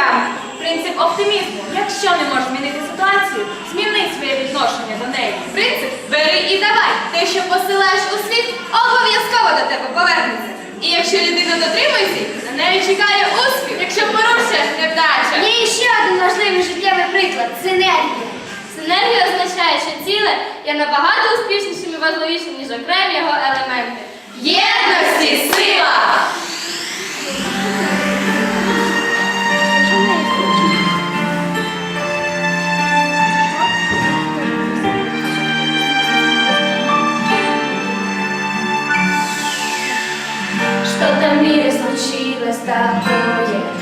керуєш. Принцип оптимізму. Якщо не можеш змінити ситуацію, зміни своє відношення до неї. Принцип бери і давай. Те, що посилаєш у світ, обов'язково до тебе повернеться. І якщо людина дотримується, на неї чекає успіх. Якщо порушує, невдача. Є ще один важливий життєвий приклад синергія. Синергія означає, що ціле є набагато успішнішим і важливішим, ніж окремі його елементи. Єдності Мире случилось такое.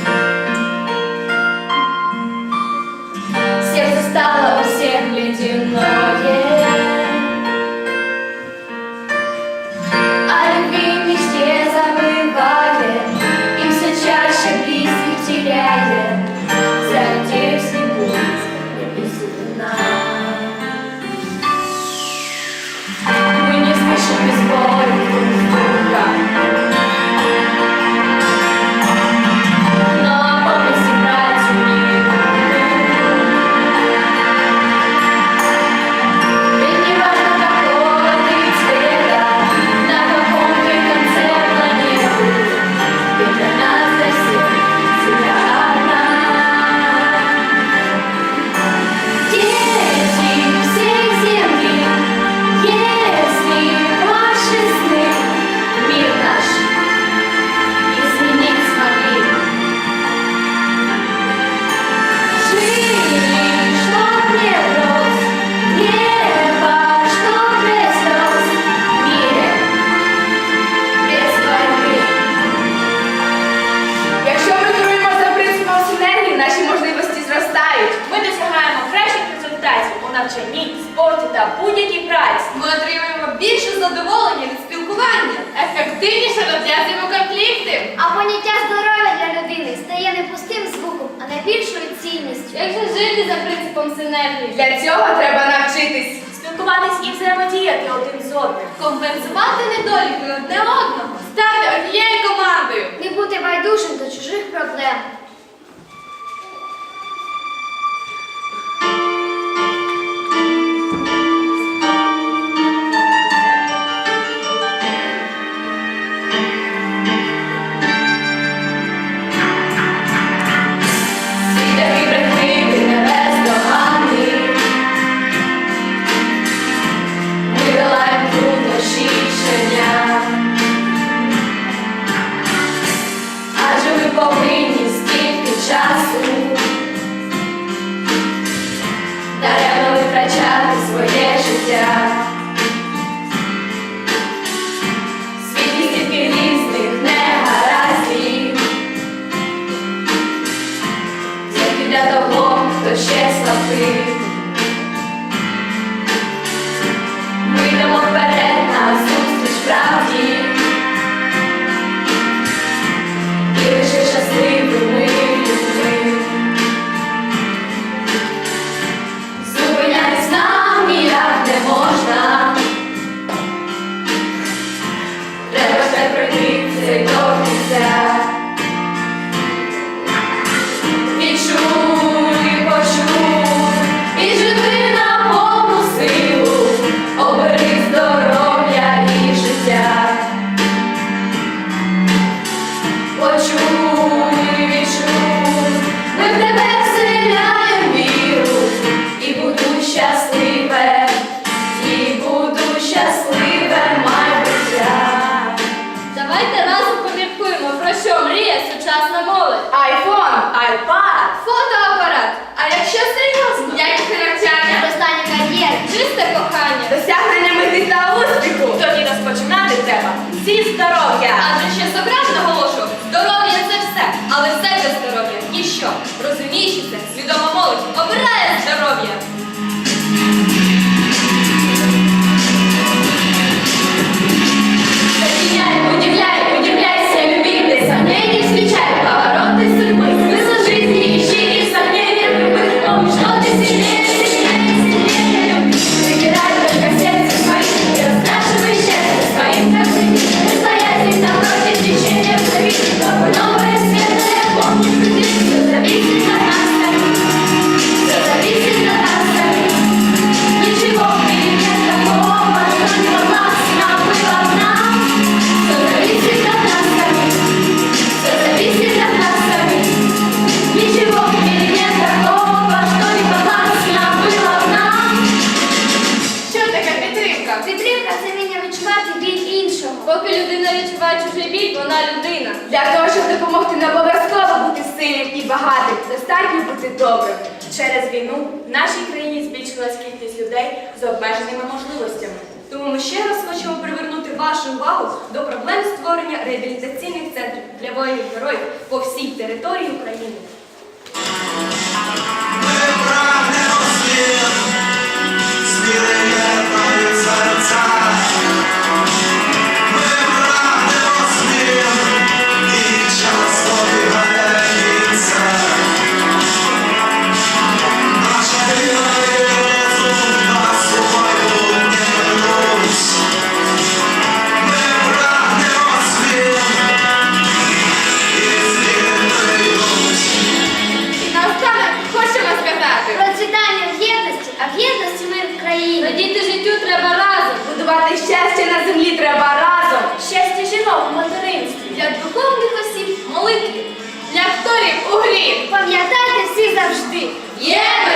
Навчанні, спорті та будь-якій праці. Ми отримуємо більше задоволення від спілкування, ефективніше розв'язуємо конфлікти. А поняття здоров'я для людини стає не пустим звуком, а найбільшою цінністю. Як же жити за принципом синергії? Для цього треба навчитись Спілкуватись і взаємодіяти один з одним. компенсувати недоліки одне одного, стати однією командою. Не бути байдужим до чужих проблем. Життя. Різних негараздів. Тільки для того, хто ще слабкий. Вона людина. Для того, щоб допомогти, не обов'язково бути сильним і багатим, достатньо бути добрим. Через війну в нашій країні збільшилась кількість людей з обмеженими можливостями. Тому ми ще раз хочемо привернути вашу увагу до проблем створення реабілітаційних центрів для воїнів героїв по всій території України. І завжди. Сила!